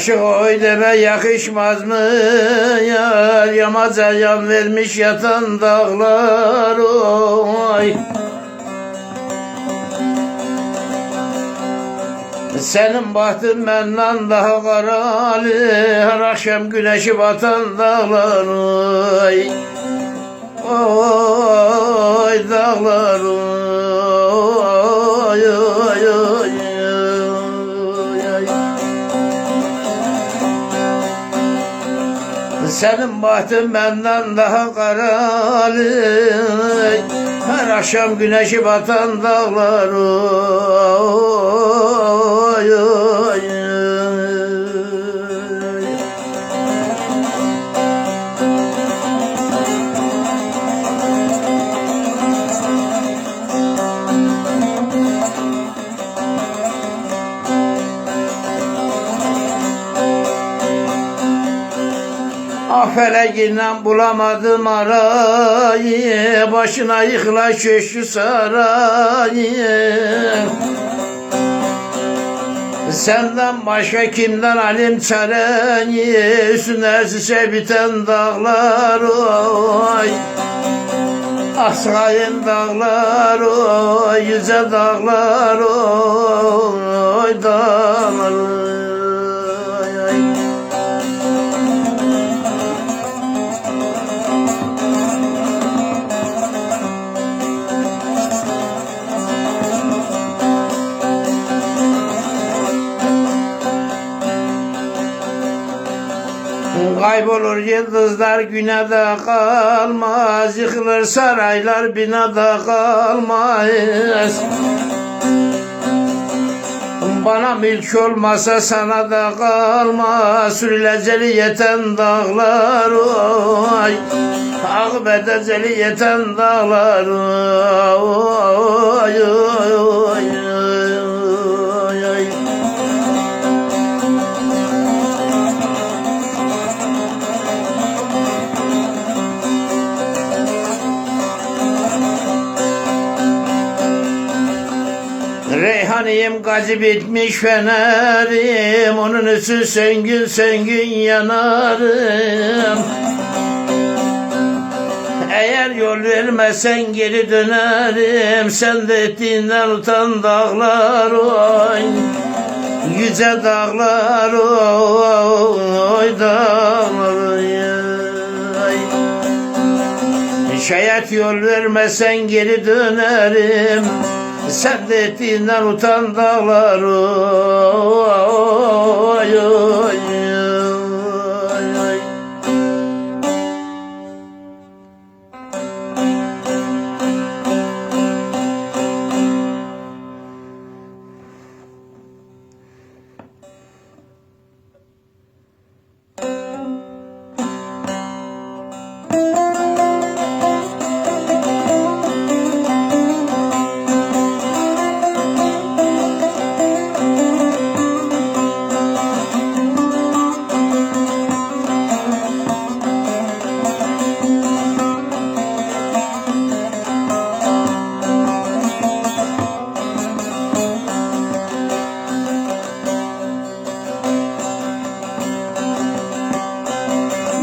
Aşık oy deme yakışmaz mı? Yar Yamaca yan vermiş yatan dağlar oy. Senin bahtın benden daha karalı Her akşam güneşi batan dağlar oy. Oy dağlar oy Senin bahtın benden daha karalı Her akşam güneşi batan dağlar oy, oy, Afeleginden bulamadım arayı Başına yıkıla köşkü sarayı. Senden başka kimden alim çareyi Üstüne şişe biten dağlar oy. Asrayın dağlar oy Yüce dağlar oy Dağlar Kaybolur yıldızlar günede kalmaz Yıkılır saraylar binada kalmaz. Bana mülk olmasa sana da kalmaz Sürüleceli yeten dağlar oy. Ağ bedeceli yeten dağlar oy, oy, oy, Reyhaniyim gazı bitmiş fenerim. Onun üstü söngün söngün yanarım. Eğer yol vermezsen geri dönerim. Sen de ettiğinden utan dağlar oy. Yüce dağlar oy dağlar oy. Şayet yol vermezsen geri dönerim Sen de ettiğinden utan dağlar.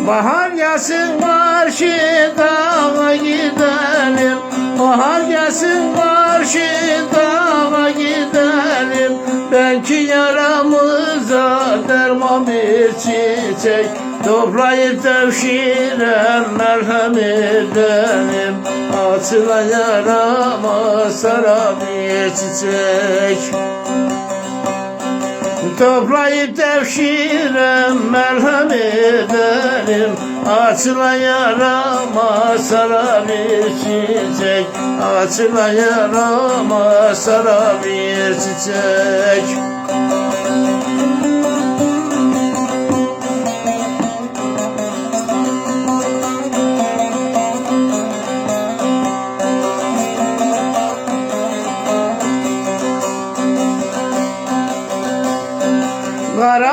Bahar gelsin karşı dağa gidelim. Bahar gelsin karşı dağa gidelim. Belki yaramıza derman bir çiçek. Toplayıp devşire merhem edelim Açılan yarama sara bir çiçek Toplayıp devşire merhem edelim Açıla yarama sara bir çiçek. Açıla yarama sara bir çiçek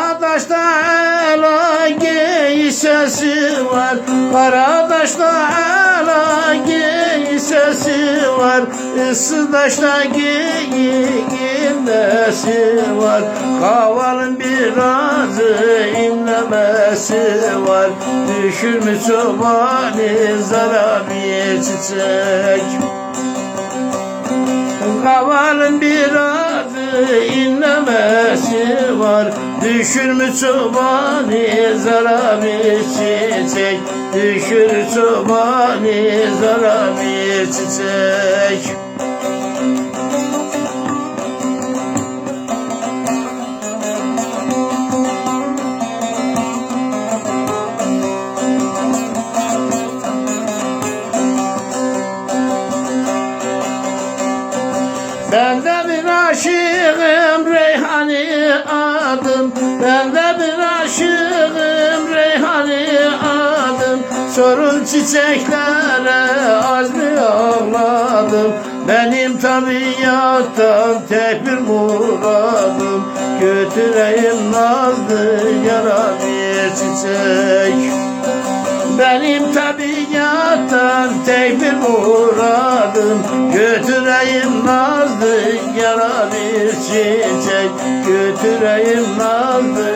Karadaş'ta ela sesi var? Karadaş'ta ela sesi var? Isıdaşta geyiğin nesi var? Kavalın birazı inlemesi var. Düşürmüş çobani zara bir çiçek Kavalın birazı inlemesi var. Düşürmüş çobani zara bir çiçek? Düşür çobani zara bir çiçek Ben de bir aşığım Reyhani adım. Sorun çiçeklere az ağladım Benim tabiattan tek bir muradım. Götüreyim nazlı yara bir çiçek benim tabiattan tek bir muradım Götüreyim nazlı yara bir çiçek. Götüreyim nazlı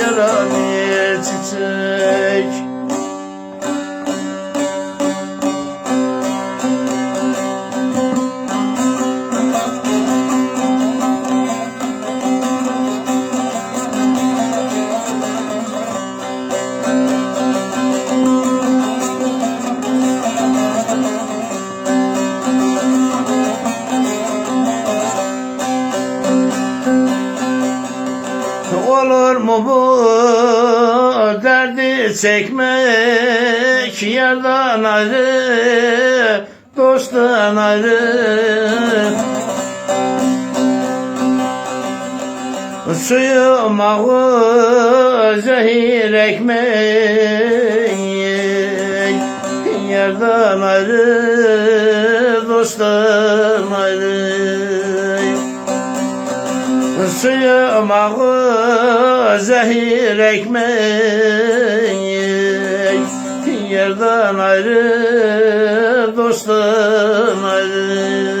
yara bir çiçek Olur mu bu derdi çekmek? Yardan ayrı, dosttan ayrı. Suyum ağı zehir ekmek. Yardan ayrı, dosttan ayrı Suyum ağı zehir ekmek Yerden ayrı dosttan ayrı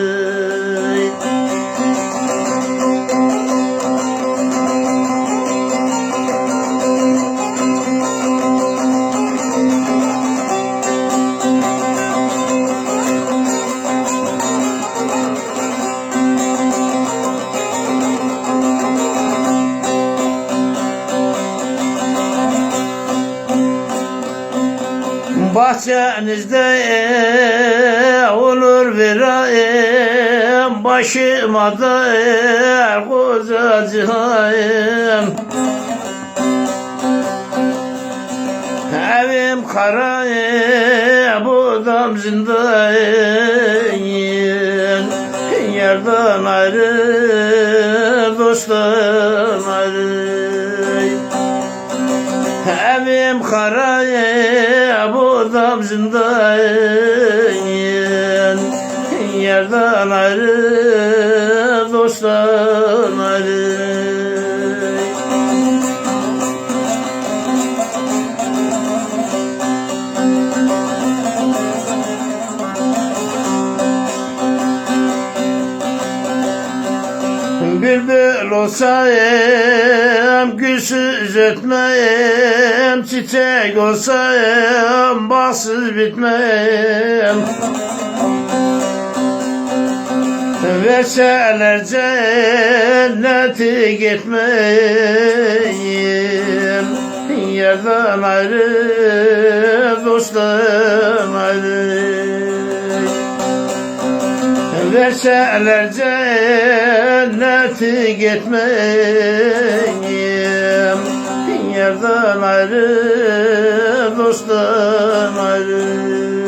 Bahçenizde olur virayım Başıma da er kozacığım Evim karayım budam zindayım Yerden ayrı dosttan ayrı. Evim karaya budam zindayım Yerden ayrı dosttan ayrı. Bülbül olsayım gülsüz ötmeyim Çiçek olsayım baksız bitmeyim Verseler cenneti gitmeyim. Yerden ayrı dosttan ayrı. Verseler cenneti gitmeyim Yerden ayrı dosttan ayrı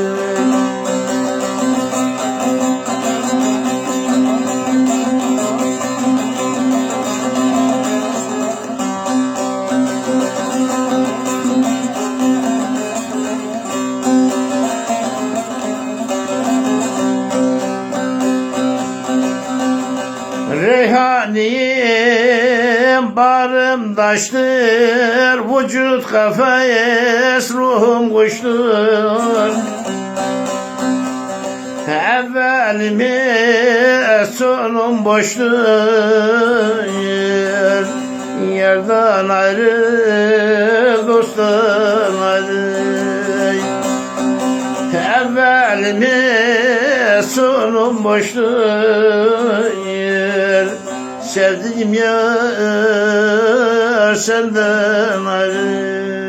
Barım taştır Vücut kafes ruhum kuştur. Evvelimi sonum boştur. Yerden ayrı dostum ayrı. Evvelimi sonum boştur Sevdiğim yar senden ayrı